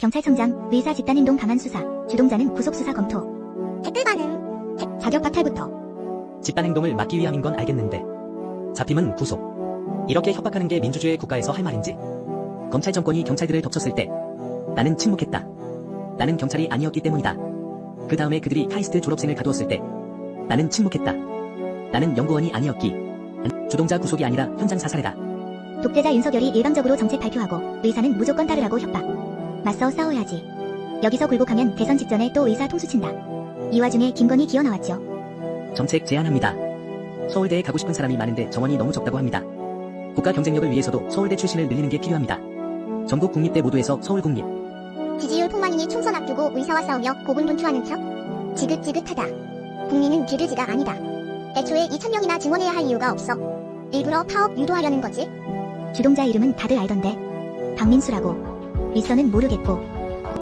경찰청장, 의사 집단행동 강한 수사, 주동자는 구속수사 검토. 댓글 반응. 자격 박탈부터. 집단행동을 막기 위함인 건 알겠는데 잡힘은 구속 이렇게 협박하는 게 민주주의 국가에서 할 말인지 검찰 정권이 경찰들을 덮쳤을 때 나는 침묵했다 나는 경찰이 아니었기 때문이다 그 다음에 그들이 카이스트 졸업생을 가두었을 때 나는 침묵했다 나는 연구원이 아니었기 주동자 구속이 아니라 현장 사살이다 독재자 윤석열이 일방적으로 정책 발표하고 의사는 무조건 따르라고 협박. 맞서 싸워야지. 여기서 굴복하면 대선 직전에 또 의사 통수친다. 이 와중에 김건희 기어 나왔죠. 정책 제안합니다 서울대에 가고 싶은 사람이 많은데 정원이 너무 적다고 합니다 국가 경쟁력을 위해서도 서울대 출신을 늘리는 게 필요합니다 전국 국립대 모두에서 서울 국립 지지율 폭망이니 총선 앞두고 의사와 싸우며 고군분투하는 척? 지긋지긋하다. 국민은 비글지가 아니다. 애초에 2천명이나 증원해야 할 이유가 없어. 일부러 파업 유도하려는 거지. 주동자 이름은 다들 알던데. 박민수라고. 윗선은 모르겠고